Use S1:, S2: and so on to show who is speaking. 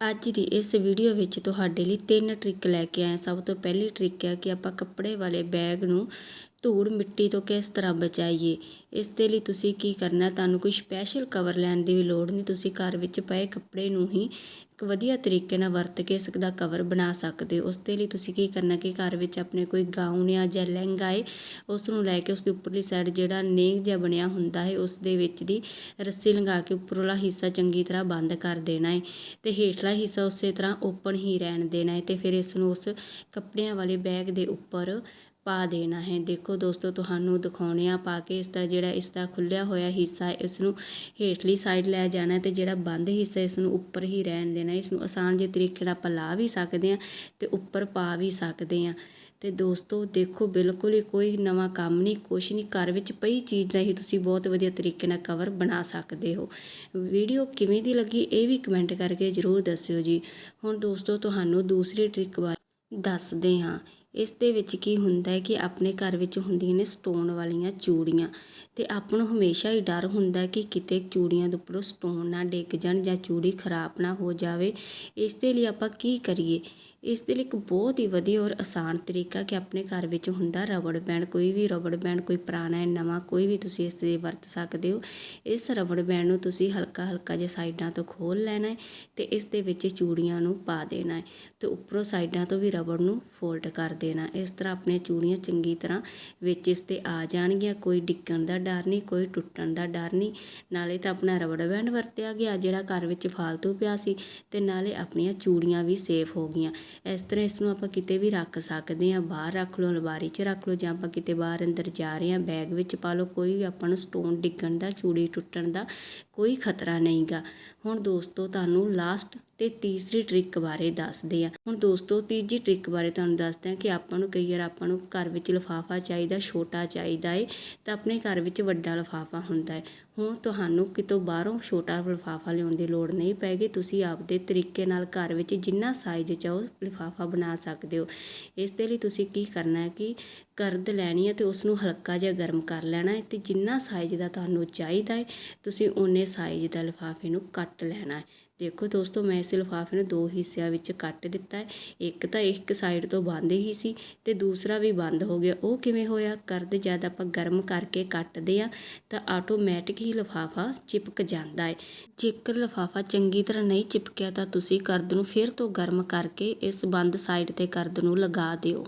S1: ਅੱਜ ਦੀ ਇਸ ਵੀਡੀਓ ਵਿੱਚ ਤੁਹਾਡੇ ਲਈ ਤਿੰਨ ਟ੍ਰਿਕ ਲੈ ਕੇ ਆਏ ਸਭ ਤੋਂ ਪਹਿਲੀ ਟ੍ਰਿਕ ਹੈ ਕਿ ਆਪਾਂ ਕੱਪੜੇ ਵਾਲੇ ਬੈਗ ਨੂੰ ਧੂੜ ਮਿੱਟੀ ਤੋਂ ਕਿਸ ਤਰ੍ਹਾਂ ਬਚਾਈਏ? ਇਸ ਦੇ ਲਈ ਤੁਸੀਂ ਕੀ ਕਰਨਾ? ਤੁਹਾਨੂੰ ਕੋਈ ਸਪੈਸ਼ਲ ਕਵਰ ਲੈਣ ਦੀ ਵੀ ਲੋੜ ਨਹੀਂ। ਤੁਸੀਂ ਘਰ ਵਿੱਚ ਪਏ ਕੱਪੜੇ ਨੂੰ ਹੀ ਇੱਕ ਵਧੀਆ ਤਰੀਕੇ ਨਾਲ ਵਰਤ ਕੇ ਇਸ ਦਾ ਕਵਰ ਬਣਾ ਸਕਦੇ ਹੋ। ਉਸ ਦੇ ਲਈ ਤੁਸੀਂ ਕੀ ਕਰਨਾ ਕਿ ਘਰ ਵਿੱਚ ਆਪਣੇ ਕੋਈ ਗਾਊਨ ਆ ਜਾਂ ਲਹਿੰਗਾ ਹੈ ਉਸ ਨੂੰ ਲੈ ਕੇ ਉਸ ਦੀ ਉੱਪਰਲੀ ਸਾਈਡ ਜਿਹੜਾ ਨੇਕ ਜਿਹਾ ਬਣਿਆ ਹੁੰਦਾ ਹੈ, ਉਸ ਦੇ ਵਿੱਚ ਦੀ ਰੱਸੀ ਲੰਘਾ ਕੇ ਉੱਪਰਲਾ ਹਿੱਸਾ ਚੰਗੀ ਤਰ੍ਹਾਂ ਬੰਦ ਕਰ ਦੇਣਾ ਹੈ ਤੇ ਹੇਠਲਾ ਹਿੱਸਾ ਉਸੇ ਤਰ੍ਹਾਂ ਓਪਨ ਹੀ ਰਹਿਣ ਦੇਣਾ ਹੈ ਤੇ ਫਿਰ ਇਸ ਨੂੰ ਉਸ ਕੱਪੜਿਆਂ ਵਾਲੇ ਬੈਗ ਦੇ ਉੱਪਰ ਪਾ ਦੇਣਾ ਹੈ। ਦੇਖੋ ਦੋਸਤੋ, ਤੁਹਾਨੂੰ ਦਿਖਾਉਣੇ ਆ ਪਾ ਕੇ ਇਸ ਤਰ੍ਹਾਂ ਜਿਹੜਾ ਇਸ ਦਾ ਖੁੱਲਿਆ ਹੋਇਆ ਹਿੱਸਾ ਇਸ ਨੂੰ ਹੇਠਲੀ ਸਾਈਡ ਲੈ ਜਾਣਾ ਤੇ ਜਿਹੜਾ ਬੰਦ ਹਿੱਸਾ ਇਸ ਨੂੰ ਉੱਪਰ ਹੀ ਰਹਿਣ ਦੇਣਾ ਇਸ ਨੂੰ ਆਸਾਨ ਜਿਹੇ ਤਰੀਕੇ ਨਾਲ ਆਪਾਂ ਲਾ ਵੀ ਸਕਦੇ ਹਾਂ ਤੇ ਉੱਪਰ ਪਾ ਵੀ ਸਕਦੇ ਹਾਂ। ਤੇ ਦੋਸਤੋ, ਦੇਖੋ ਬਿਲਕੁਲ ਹੀ ਕੋਈ ਨਵਾਂ ਕੰਮ ਨਹੀਂ, ਕੁਛ ਨਹੀਂ। ਘਰ ਵਿੱਚ ਪਈ ਚੀਜ਼ ਦਾ ਹੀ ਤੁਸੀਂ ਬਹੁਤ ਵਧੀਆ ਤਰੀਕੇ ਨਾਲ ਕਵਰ ਬਣਾ ਸਕਦੇ ਹੋ। ਵੀਡੀਓ ਕਿਵੇਂ ਦੀ ਲੱਗੀ ਇਹ ਵੀ ਕਮੈਂਟ ਕਰਕੇ ਜ਼ਰੂਰ ਦੱਸਿਓ ਜੀ। ਹੁਣ ਦੋਸਤੋ, ਤੁਹਾਨੂੰ ਦੂਸਰੀ ਟ੍ਰਿਕ ਬਾਰੇ ਦੱਸਦੇ ਹਾਂ। ਇਸ ਦੇ ਵਿੱਚ ਕੀ ਹੁੰਦਾ ਹੈ ਕਿ ਆਪਣੇ ਘਰ ਵਿੱਚ ਹੁੰਦੀਆਂ ਨੇ ਸਟੋਨ ਵਾਲੀਆਂ ਚੂੜੀਆਂ ਅਤੇ ਆਪਾਂ ਨੂੰ ਹਮੇਸ਼ਾ ਹੀ ਡਰ ਹੁੰਦਾ ਕਿ ਕਿਤੇ ਚੂੜੀਆਂ ਦੇ ਉੱਪਰੋਂ ਸਟੋਨ ਨਾ ਡਿੱਗ ਜਾਣ ਜਾਂ ਚੂੜੀ ਖਰਾਬ ਨਾ ਹੋ ਜਾਵੇ। ਇਸ ਦੇ ਲਈ ਆਪਾਂ ਕੀ ਕਰੀਏ? ਇਸ ਦੇ ਲਈ ਇੱਕ ਬਹੁਤ ਹੀ ਵਧੀਆ ਔਰ ਆਸਾਨ ਤਰੀਕਾ ਕਿ ਆਪਣੇ ਘਰ ਵਿੱਚ ਹੁੰਦਾ ਰਬੜ ਬੈਂਡ, ਕੋਈ ਵੀ ਰਬੜ ਬੈਂਡ, ਕੋਈ ਪੁਰਾਣਾ ਹੈ ਨਵਾਂ, ਕੋਈ ਵੀ ਤੁਸੀਂ ਇਸ ਦੇ ਵਰਤ ਸਕਦੇ ਹੋ। ਇਸ ਰਬੜ ਬੈਂਡ ਨੂੰ ਤੁਸੀਂ ਹਲਕਾ ਹਲਕਾ ਜਿਹਾ ਸਾਈਡਾਂ ਤੋਂ ਖੋਲ ਲੈਣਾ ਹੈ ਤੇ ਇਸ ਦੇ ਵਿੱਚ ਚੂੜੀਆਂ ਨੂੰ ਪਾ ਦੇਣਾ ਹੈ ਤੇ ਉੱਪਰੋਂ ਸਾਈਡਾਂ ਤੋਂ ਵੀ ਰਬੜ ਨੂੰ ਫੋਲਡ ਕਰ ਦੇ ਦੇਣਾ। ਇਸ ਤਰ੍ਹਾਂ ਆਪਣੀਆਂ ਚੂੜੀਆਂ ਚੰਗੀ ਤਰ੍ਹਾਂ ਵਿੱਚ ਇਸ ਤੇ ਆ ਜਾਣਗੀਆਂ। ਕੋਈ ਡਿੱਗਣ ਦਾ ਡਰ ਨਹੀਂ, ਕੋਈ ਟੁੱਟਣ ਦਾ ਡਰ ਨਹੀਂ। ਨਾਲੇ ਤਾਂ ਆਪਣਾ ਰਬੜ ਬੈਂਡ ਵਰਤਿਆ ਗਿਆ, ਜਿਹੜਾ ਘਰ ਵਿੱਚ ਫਾਲਤੂ ਪਿਆ ਸੀ ਤੇ ਨਾਲੇ ਆਪਣੀਆਂ ਚੂੜੀਆਂ ਵੀ ਸੇਫ ਹੋ ਗਈਆਂ। ਇਸ ਤਰ੍ਹਾਂ ਇਸ ਨੂੰ ਆਪਾਂ ਕਿਤੇ ਵੀ ਰੱਖ ਸਕਦੇ ਹਾਂ, ਬਾਹਰ ਰੱਖ ਲਓ, ਅਲਮਾਰੀ 'ਚ ਰੱਖ ਲਓ ਜਾਂ ਆਪਾਂ ਕਿਤੇ ਬਾਹਰ ਅੰਦਰ ਜਾ ਰਹੇ ਹਾਂ, ਬੈਗ ਵਿੱਚ ਪਾ ਲਓ, ਕੋਈ ਵੀ ਆਪਾਂ ਨੂੰ ਸਟੋਨ ਡਿੱਗਣ ਦਾ, ਚੂੜੀ ਟੁੱਟਣ ਦਾ ਕੋਈ ਖਤਰਾ ਨਹੀਂਗਾ। ਹੁਣ ਦੋਸਤੋ, ਤੁਹਾਨੂੰ ਲਾਸਟ ਤੇ ਤੀਸਰੀ ਟ੍ਰਿਕ ਬਾਰੇ ਦੱਸਦੇ ਆ ਹੁਣ ਦੋਸਤੋ, ਤੀਜੀ ਟ੍ਰਿਕ ਬਾਰੇ ਤੁਹਾਨੂੰ ਦੱਸਦੇ ਆ ਕਿ ਆਪਾਂ ਨੂੰ ਕਈ ਵਾਰ ਆਪਾਂ ਨੂੰ ਘਰ ਵਿੱਚ ਲਿਫਾਫਾ ਚਾਹੀਦਾ, ਛੋਟਾ ਚਾਹੀਦਾ ਹੈ ਤਾਂ ਆਪਣੇ ਘਰ ਵਿੱਚ ਵੱਡਾ ਲਿਫਾਫਾ ਹੁੰਦਾ ਹੈ ਹੁਣ ਤੁਹਾਨੂੰ ਕਿਤੋਂ ਬਾਹਰੋਂ ਛੋਟਾ ਲਿਫਾਫਾ ਲਿਆਉਣ ਦੀ ਲੋੜ ਨਹੀਂ ਪੈਗੀ, ਤੁਸੀਂ ਆਪਦੇ ਤਰੀਕੇ ਨਾਲ ਘਰ ਵਿੱਚ ਜਿੰਨਾ ਸਾਈਜ਼ ਚਾਹੋ ਲਿਫਾਫਾ ਬਣਾ ਸਕਦੇ ਹੋ। ਇਸ ਦੇ ਲਈ ਤੁਸੀਂ ਕੀ ਕਰਨਾ ਹੈ ਕਿ ਕਰਦ ਲੈਣੀ ਹੈ ਤੇ ਉਸ ਨੂੰ ਹਲਕਾ ਜਿਹਾ ਗਰਮ ਕਰ ਲੈਣਾ ਹੈ ਤੇ ਜਿੰਨਾ ਸਾਈਜ਼ ਦਾ ਤੁਹਾਨੂੰ ਚਾਹੀਦਾ ਹੈ, ਤੁਸੀਂ ਓਨੇ ਸਾਈਜ਼ ਦਾ ਲਿਫਾਫੇ ਨੂੰ ਕੱਟ ਲੈਣਾ ਹੈ। ਦੇਖੋ ਦੋਸਤੋ, ਮੈਂ ਇਸ ਲਿਫਾਫੇ ਨੂੰ ਦੋ ਹਿੱਸਿਆਂ ਵਿੱਚ ਕੱਟ ਦਿੱਤਾ ਹੈ। ਇੱਕ ਤਾਂ ਇੱਕ ਸਾਈਡ ਤੋਂ ਬੰਦ ਹੀ ਸੀ ਤੇ ਦੂਸਰਾ ਵੀ ਬੰਦ ਹੋ ਗਿਆ। ਉਹ ਕਿਵੇਂ ਹੋਇਆ? ਕਰਦ ਜਦ ਆਪਾਂ ਗਰਮ ਕਰਕੇ ਕੱਟਦੇ ਆ ਤਾਂ ਆਟੋਮੈਟਿਕ ਹੀ ਲਿਫਾਫਾ ਚਿਪਕ ਜਾਂਦਾ ਹੈ ਜੇਕਰ ਲਿਫਾਫਾ ਚੰਗੀ ਤਰ੍ਹਾਂ ਨਹੀਂ ਚਿਪਕਿਆ ਤਾਂ ਤੁਸੀਂ ਕਰਦ ਨੂੰ ਫਿਰ ਤੋਂ ਗਰਮ ਕਰਕੇ ਇਸ ਬੰਦ ਸਾਈਡ ਤੇ ਕਰਦ ਨੂੰ ਲਗਾ ਦਿਓ।